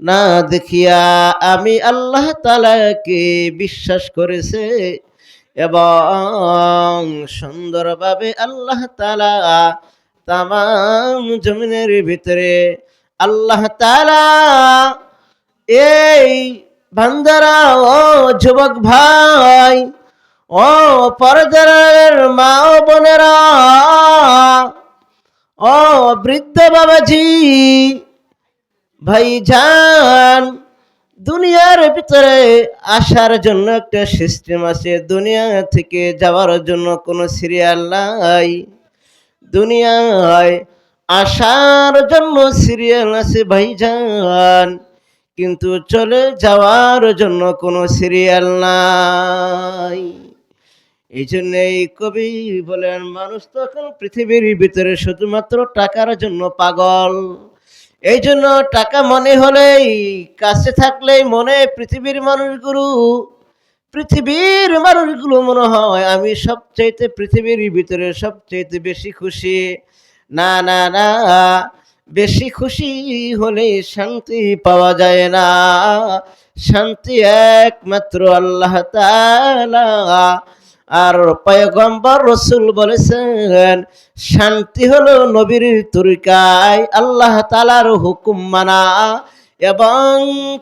না দেখিয়া আমি আল্লাহ তালাকে বিশ্বাস করেছে এবং সুন্দরভাবে আল্লাহ তালা তাম জমিনের ভিতরে আল্লাহ তালা এই বান্দারা, ও যুবক ভাই, ও পরদারের মা ও বোনেরা, ও বৃদ্ধ বাবাজি ভাইজান, দুনিয়ার ভিতরে আসার জন্য একটা সিস্টেম আছে। দুনিয়া থেকে যাওয়ার জন্য কোনো সিরিয়াল নাই। দুনিয়ায় আসার জন্য সিরিয়াল আছে ভাইজান, কিন্তু চলে যাওয়ার জন্য কোনো সিরিয়াল নাই। এই জন্য এই কবি বলেন, মানুষ তো এখন পৃথিবীর ভিতরে শুধুমাত্র টাকার জন্য পাগল। এই জন্য টাকা মনে হলেই, কাছে থাকলেই মনে পৃথিবীর মানুষগুলো পৃথিবীর মানুষগুলো মনে হয় আমি সবচাইতে পৃথিবীর ভিতরে সবচাইতে বেশি খুশি। না না না, বেশি খুশি হলে শান্তি পাওয়া যায় না। শান্তি একমাত্র আল্লাহ তাআলা। আর পয়গম্বর রসুল বলেছেন, শান্তি হলো নবীর তরিকায়, আল্লাহ তালার হুকুম মানা। এবং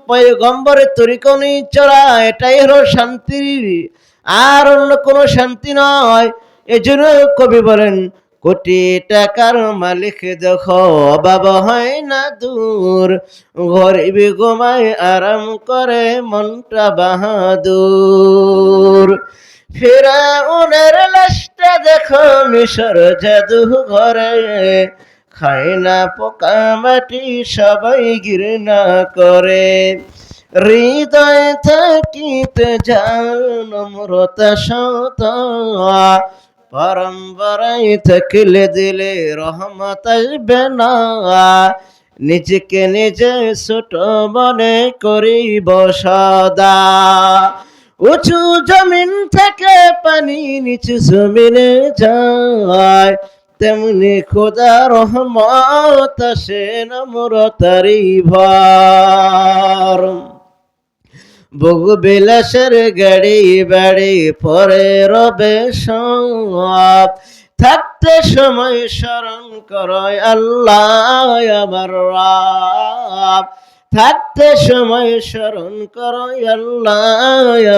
পয়গম্বরের তরিকনি চলা এটাই হলো শান্তির আর অন্য কোনো শান্তি নয়। এজন্য কবি বলেন, কোটি টাকার মালিক দেখো বাবা হয় না দূর। গরিবি ঘুমায় আরাম করে মনটা বাহাদুর। ফেরাউনের লাশটা দেখো মিশর জাদু ঘরে। খায় না পোকা মাটি, সবাই ঘৃণা করে। হৃদয় থাকিতে জানমরতা শত পরম্পরায় থাকলে দিলে রহমত আসবে না। নিজেকে নিজে ছোট মনে করিব সদা। উঁচু জমিন থেকে পানি নিচু জমিনে যায়। তেমনি খোদা রহমত আসে নম্রতারি ভার। বহু বিলাসের গাড়ি বাড়ি পরে রবে সব। থাকতে সময় স্মরণ করয় আল্লাহ আমার রাব। থাকতে সময় স্মরণ করো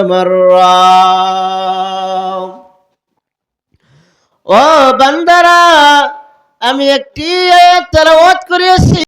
আমার ও বান্দারা আমি একটি তেলাওয়াত করিয়েছি।